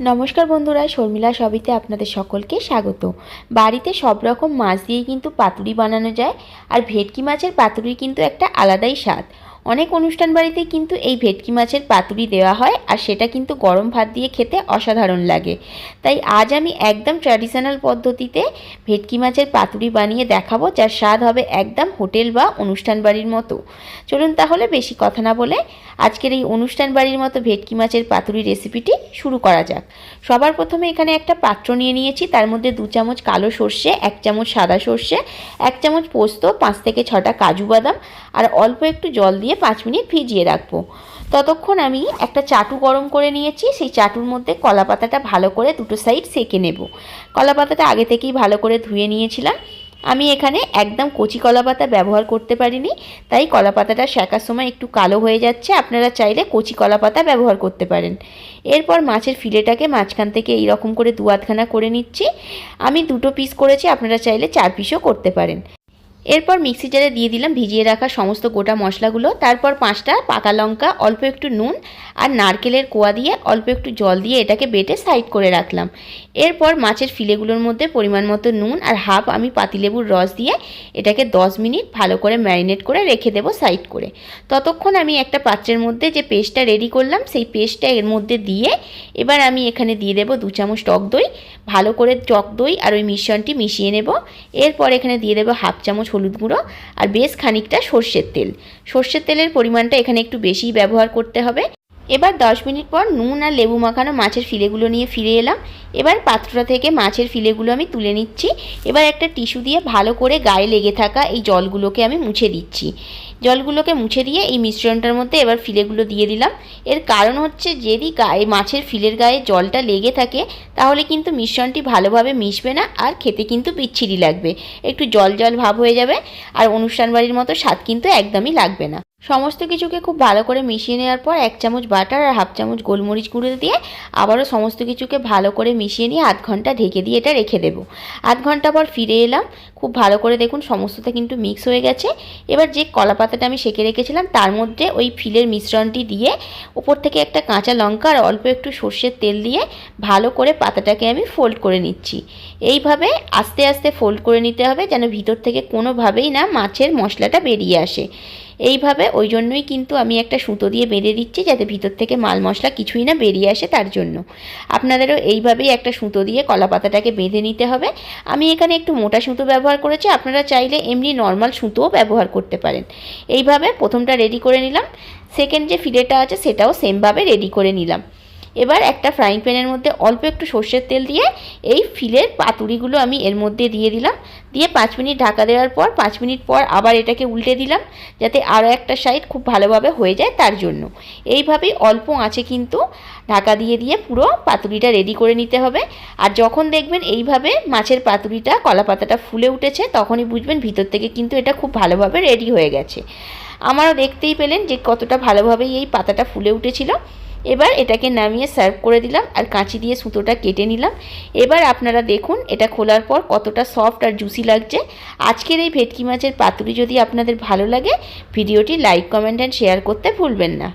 নমস্কার বন্ধুরা, শর্মিলা সবিতে আপনাদের সকলকে স্বাগত। বাড়িতে সব রকম মাছ দিয়ে কিন্তু পাতুরি বানানো যায়, আর ভেটকি মাছের পাতুরি কিন্তু একটা আলাদাই স্বাদ। অনেক অনুষ্ঠান বাড়িতে কিন্তু এই ভেটকি মাছের পাতুরি দেওয়া হয় আর সেটা কিন্তু গরম ভাত দিয়ে খেতে অসাধারণ লাগে। তাই আজ আমি একদম ট্র্যাডিশনাল পদ্ধতিতে ভেটকি মাছের পাতুরি বানিয়ে দেখাবো, যার স্বাদ হবে একদম হোটেল বা অনুষ্ঠান বাড়ির মতো। চলুন তাহলে বেশি কথা না বলে আজকের এই অনুষ্ঠান বাড়ির মতো ভেটকি মাছের পাতুরি রেসিপিটি শুরু করা যাক। সবার প্রথমে এখানে একটা পাত্র নিয়ে নিয়েছি, তার মধ্যে দু চামচ কালো সর্ষে, এক চামচ সাদা সর্ষে, এক চামচ পোস্ত, পাঁচ থেকে ছটা কাজু বাদাম, আর অল্প একটু জল দিয়ে পাঁচ মিনিট ভিজিয়ে রাখব। ততক্ষণ আমি একটা চাটু গরম করে নিয়েছি, সেই চাটুর মধ্যে কলা পাতাটা ভালো করে দুটো সাইড সেকে নেব। কলা পাতাটা আগে থেকেই ভালো করে ধুয়ে নিয়েছিলাম। আমি এখানে একদম কচি কলা পাতা ব্যবহার করতে পারিনি, তাই কলা পাতাটা শেখার সময় একটু কালো হয়ে যাচ্ছে, আপনারা চাইলে কচি কলা পাতা ব্যবহার করতে পারেন। এরপর মাছের ফিলেটাকে মাঝখান থেকে এই রকম করে দু আধখানা করে নিচ্ছি। আমি দুটো পিস করেছি, আপনারা চাইলে চার পিসও করতে পারেন। এরপর মিক্সি জারে দিয়ে দিলাম ভিজিয়ে রাখা সমস্ত গোটা মশলাগুলো। তারপর পাঁচটা পাকা লঙ্কা, অল্প একটু নুন আর নারকেলের কোয়া দিয়ে অল্প একটু জল দিয়ে এটাকে বেটে সাইড করে রাখলাম। এরপর মাছের ফিলেগুলোর মধ্যে পরিমাণ মতো নুন আর হাফ আমি পাতিলেবুর রস দিয়ে এটাকে 10 মিনিট ভালো করে ম্যারিনেট করে রেখে দেবো সাইড করে। ততক্ষণ আমি একটা পাত্রের মধ্যে যে পেস্টটা রেডি করলাম, সেই পেস্টটা এর মধ্যে দিয়ে এবার আমি এখানে দিয়ে দেবো দু চামচ টক দই। ভালো করে টক দই আর ওই মিশ্রণটি মিশিয়ে নেব। এরপর এখানে দিয়ে দেবো হাফ চামচ হলুদ গুঁড়ো আর বেশ খানিকটা সর্ষের তেল। সর্ষের তেলের পরিমাণটা এখানে একটু বেশিই ব্যবহার করতে হবে। এবার দশ মিনিট পর নুন আর লেবু মাখানো মাছের ফিলেগুলো নিয়ে ফিরে এলাম। এবার পাত্রটা থেকে মাছের ফিলেগুলো আমি তুলে নিচ্ছি। এবার একটা টিস্যু দিয়ে ভালো করে গায়ে লেগে থাকা এই জলগুলোকে আমি মুছে দিচ্ছি। জলগুলোকে মুছে দিয়ে এই মিশ্রণটার মধ্যে এবার ফিলেগুলো দিয়ে দিলাম। এর কারণ হচ্ছে যদি গায়ে, মাছের ফিলের গায়ে জলটা লেগে থাকে, তাহলে কিন্তু মিশ্রণটি ভালোভাবে মিশবে না আর খেতে কিন্তু বিচ্ছিরি লাগবে। একটু জল জল ভাব হয়ে যাবে আর অনুষ্ঠান বাড়ির মতো স্বাদ কিন্তু একদমই লাগবে না। সমস্ত কিছুকে খুব ভালো করে মিশিয়ে নেওয়ার পর এক চামচ বাটার আর হাফ চামচ গোলমরিচ গুঁড়ো দিয়ে আবারও সমস্ত কিছুকে ভালো করে মিশিয়ে নিয়ে আধ ঘণ্টা ঢেকে দিয়ে এটা রেখে দেবো। আধ ঘণ্টা পর ফিরে এলাম। খুব ভালো করে দেখুন সমস্তটা কিন্তু মিক্স হয়ে গেছে। এবার যে কলা পাতাটা আমি সেঁকে রেখেছিলাম তার মধ্যে ওই ফিলের মিশ্রণটি দিয়ে উপর থেকে একটা কাঁচা লঙ্কা আর অল্প একটু সর্ষের তেল দিয়ে ভালো করে পাতাটাকে আমি ফোল্ড করে নিচ্ছি। এইভাবে আস্তে আস্তে ফোল্ড করে নিতে হবে যেন ভিতর থেকে কোনোভাবেই না মাছের মশলাটা বেরিয়ে আসে। এইভাবে ওই জন্যই কিন্তু আমি একটা সুতো দিয়ে বেঁধে দিচ্ছি যাতে ভিতর থেকে মাল মশলা কিছুই না বেরিয়ে আসে তার জন্য। আপনাদেরও এইভাবেই একটা সুতো দিয়ে কলা পাতাটাকে বেঁধে নিতে হবে। আমি এখানে একটু মোটা সুতো ব্যবহার করেছি, আপনারা চাইলে এমনি নর্মাল সুতোও ব্যবহার করতে পারেন। এইভাবে প্রথমটা রেডি করে নিলাম সেকেন্ড যে ফিলেটা আছে সেটাও সেমভাবে রেডি করে নিলাম। এবার একটা ফ্রাইং প্যানের মধ্যে অল্প একটু সর্ষের তেল দিয়ে এই ফিলের পাতুরিগুলো আমি এর মধ্যে দিয়ে দিলাম। দিয়ে পাঁচ মিনিট ঢাকা দেওয়ার পর পাঁচ মিনিট পর আবার এটাকে উল্টে দিলাম যাতে আরও একটা সাইড খুব ভালোভাবে হয়ে যায় তার জন্য। এইভাবেই অল্প আঁচে কিন্তু ঢাকা দিয়ে দিয়ে পুরো পাতুরিটা রেডি করে নিতে হবে। আর যখন দেখবেন এইভাবে মাছের পাতুরিটা কলা পাতাটা ফুলে উঠেছে, তখনই বুঝবেন ভিতর থেকে কিন্তু এটা খুব ভালোভাবে রেডি হয়ে গেছে। আমারও দেখতেই পেলেন যে কতটা ভালোভাবেই এই পাতাটা ফুলে উঠেছিল। এবার এটাকে নামিয়ে সার্ভ করে দিলাম আর কাঁচি দিয়ে সুতোটা কেটে নিলাম। এবার আপনারা দেখুন এটা খোলার পর কতটা সফট আর জুসি লাগছে। আজকের এই ভেটকি মাছের পাতুরি যদি আপনাদের ভালো লাগে, ভিডিওটি লাইক কমেন্ট অ্যান্ড শেয়ার করতে ভুলবেন না।